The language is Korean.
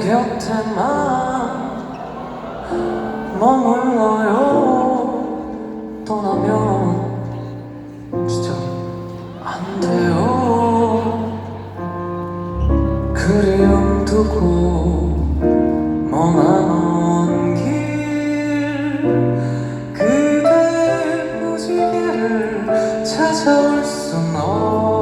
곁에만 머물러요. 떠나면 진짜 안 돼요. 그리움 두고 멍한 먼길 그대 무지개를 찾아올 순 없어